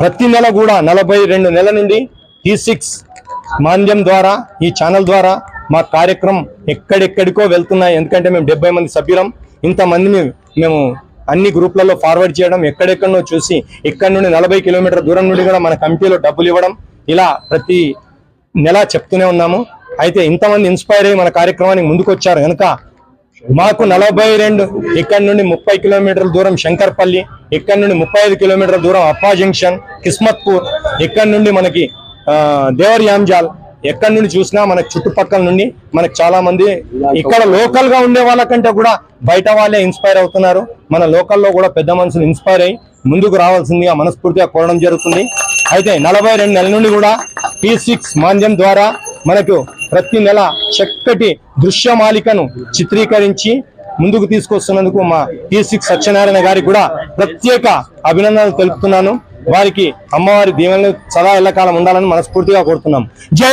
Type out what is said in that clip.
ప్రతి నెల కూడా నలభై రెండు నెలల నుండి టీ సిక్స్ మాధ్యం ద్వారా ఈ ఛానల్ ద్వారా మా కార్యక్రమం ఎక్కడెక్కడికో వెళ్తున్నాయి. ఎందుకంటే మేము డెబ్బై మంది సభ్యులం. ఇంతమందిని మేము అన్ని గ్రూప్లలో ఫార్వర్డ్ చేయడం ఎక్కడెక్కడనో చూసి ఇక్కడ నుండి నలభై కిలోమీటర్ల దూరం నుండి కూడా మన కమిటీలో డబ్బులు ఇవ్వడం ఇలా ప్రతి నెల చెప్తూనే ఉన్నాము. అయితే ఇంతమంది ఇన్స్పైర్ అయ్యి మన కార్యక్రమానికి ముందుకొచ్చారు. కనుక మాకు నలభై రెండు ఇక్కడ నుండి ముప్పై కిలోమీటర్ల దూరం శంకర్పల్లి ఇక్కడ నుండి ముప్పై ఐదు కిలోమీటర్ల దూరం అప్పా జంక్షన్ కిస్మత్పూర్ ఇక్కడ నుండి మనకి దేవర్ యాంజాల్ ఎక్కడి నుండి చూసినా మన చుట్టుపక్కల నుండి మనకు చాలా మంది ఇక్కడ లోకల్గా ఉండే వాళ్ళకంటే కూడా బయట వాళ్ళే ఇన్స్పైర్ అవుతున్నారు. మన లోకల్లో కూడా పెద్ద మనుషులు ఇన్స్పైర్ అయ్యి ముందుకు రావాల్సిందిగా మనస్ఫూర్తిగా కోరడం జరుగుతుంది. అయితే నలభై రెండు నెలల నుండి కూడా టీ సిక్స్ మాంద్యం ద్వారా మనకు ప్రతి నెల చక్కటి దృశ్యమాలికను చిత్రీకరించి ముందుకు తీసుకొస్తున్నందుకు మా టీ సిక్స్ సత్యనారాయణ గారికి కూడా ప్రత్యేక అభినందనలు తెలుపుతున్నాను. వారికి అమ్మవారి దీవెనలు సదా ఎల్లకాలం ఉండాలని మనస్ఫూర్తిగా కోరుతున్నాం. జై